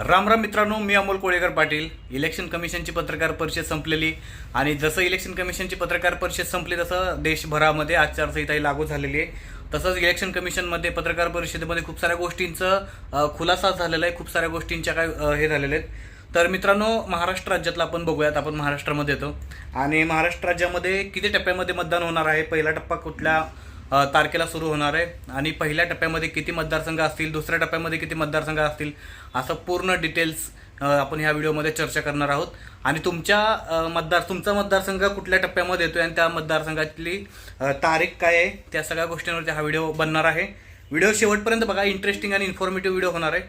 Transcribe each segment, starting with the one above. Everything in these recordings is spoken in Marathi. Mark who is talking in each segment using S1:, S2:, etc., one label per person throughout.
S1: राम राम मित्रांनो मी अमोल कोळेकर पाटील. इलेक्शन कमिशनची पत्रकार परिषद संपलेली आणि जसं इलेक्शन कमिशनची पत्रकार परिषद संपली तसं देशभरामध्ये आचारसंहिताही लागू झालेली आहे. तसंच इलेक्शन कमिशनमध्ये पत्रकार परिषदेमध्ये खूप साऱ्या गोष्टींचं खुलासा झालेला आहे. खूप साऱ्या गोष्टींच्या काय हे झालेले आहेत. तर मित्रांनो महाराष्ट्र राज्यातलं आपण बघूयात. आपण महाराष्ट्रामध्ये येतो. आणि महाराष्ट्र राज्यामध्ये किती टप्प्यामध्ये मतदान होणार आहे? पहिला टप्पा कुठल्या तारखेला सुरू होणार आहे. आणि पहिल्या टप्प्यामध्ये किती मतदारसंघ असतील दुसऱ्या टप्प्यामध्ये किती मतदारसंघ असतील असं पूर्ण डिटेल्स आपण ह्या व्हिडिओमध्ये चर्चा करणार आहोत. आणि तुमच्या मतदार तुमचा मतदारसंघ कुठल्या टप्प्यामध्ये येतोय आणि त्या मतदारसंघातली तारीख काय आहे त्या सगळ्या गोष्टींवरती हा व्हिडिओ बनणार आहे. व्हिडिओ शेवटपर्यंत बघा इंटरेस्टिंग आणि इन्फॉर्मेटिव्ह व्हिडिओ होणार आहे.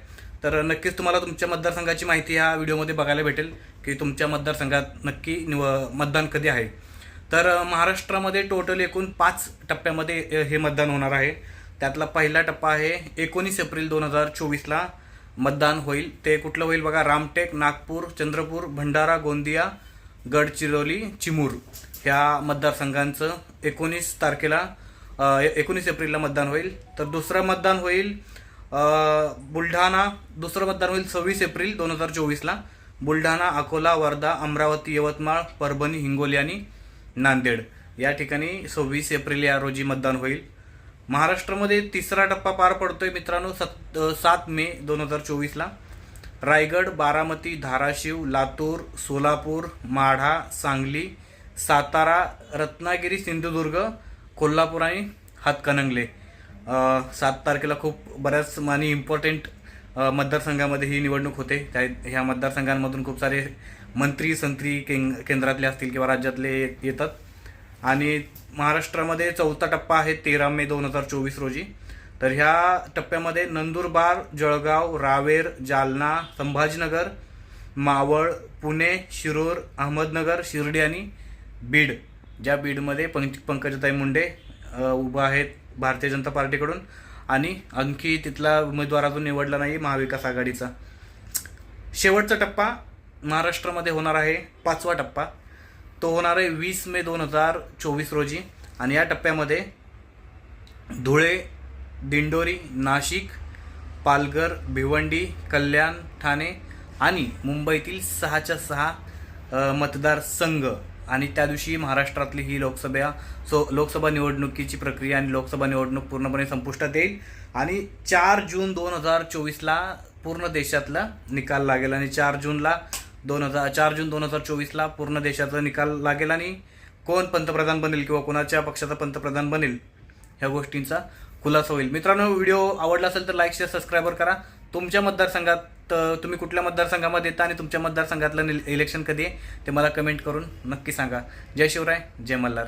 S1: तर नक्कीच तुम्हाला तुमच्या मतदारसंघाची माहिती ह्या व्हिडिओमध्ये बघायला भेटेल की तुमच्या मतदारसंघात नक्की निव मतदान कधी आहे. तर महाराष्ट्रामध्ये टोटल एकूण पाच टप्प्यामध्ये हे मतदान होणार आहे. त्यातला पहिला टप्पा आहे एकोणीस एप्रिल दोन हजार चोवीसला मतदान होईल. ते कुठलं होईल बघा रामटेक नागपूर चंद्रपूर भंडारा गोंदिया गडचिरोली चिमूर ह्या मतदारसंघांचं एकोणीस तारखेला एकोणीस एप्रिलला मतदान होईल. तर दुसरं मतदान होईल बुलढाणा दुसरं मतदान होईल सव्वीस एप्रिल दोन हजार चोवीसला. बुलढाणा अकोला वर्धा अमरावती यवतमाळ परभणी हिंगोली आणि नांदेड. या ठिकाणी सव्वीस एप्रिल या रोजी मतदान होईल. महाराष्ट्रामध्ये तिसरा टप्पा पार पडतोय मित्रांनो सत सात मे दोन हजार चोवीसला. रायगड बारामती धाराशिव लातूर सोलापूर माढा सांगली सातारा रत्नागिरी सिंधुदुर्ग कोल्हापूर आणि हातकणंगले. सात तारखेला खूप बऱ्याच आणि इम्पॉर्टंट मतदारसंघामध्ये ही निवडणूक होते. त्या ह्या मतदारसंघांमधून खूप सारे मंत्री संत्री केंग केंद्रातले असतील किंवा राज्यातले येतात. आणि महाराष्ट्रामध्ये चौथा टप्पा आहे तेरा मे दोन हजार चोवीस रोजी. तर ह्या टप्प्यामध्ये नंदुरबार जळगाव रावेर जालना संभाजीनगर मावळ पुणे शिरूर अहमदनगर शिर्डी आणि बीड. ज्या बीडमध्ये पंक पंकजताई मुंडे उभं आहेत भारतीय जनता पार्टीकडून. आणि आणखी तिथला उमेदवार अजून निवडला नाही महाविकास आघाडीचा. शेवटचा टप्पा महाराष्ट्रामध्ये होणार आहे पाचवा टप्पा. तो होणार आहे वीस मे दोन हजार चोवीस रोजी. आणि या टप्प्यामध्ये धुळे दिंडोरी नाशिक पालघर भिवंडी कल्याण ठाणे आणि मुंबईतील सहाच्या सहा मतदारसंघ. आणि त्या दिवशी महाराष्ट्रातली ही लोकसभा सो लोकसभा निवडणुकीची प्रक्रिया आणि लोकसभा निवडणूक पूर्णपणे संपुष्टात येईल. आणि चार जून दोन हजार चोवीसला पूर्ण देशातला निकाल लागेल. आणि चार जूनला दोन हजार चार जून दोन हजार चोवीसला पूर्ण देशाचा निकाल लागेल आणि कोण पंतप्रधान बनेल किंवा कोणाच्या पक्षाचा पंतप्रधान बनेल ह्या गोष्टींचा खुलासा होईल. मित्रांनो व्हिडिओ आवडला असेल तर लाईक शेअर सबस्क्राईबर करा. तुमच्या मतदारसंघात तुम्ही कुठल्या मतदारसंघामध्ये येता आणि तुमच्या मतदारसंघातलं इलेक्शन कधी आहे ते मला कमेंट करून नक्की सांगा. जय शिवराय जय मल्हार.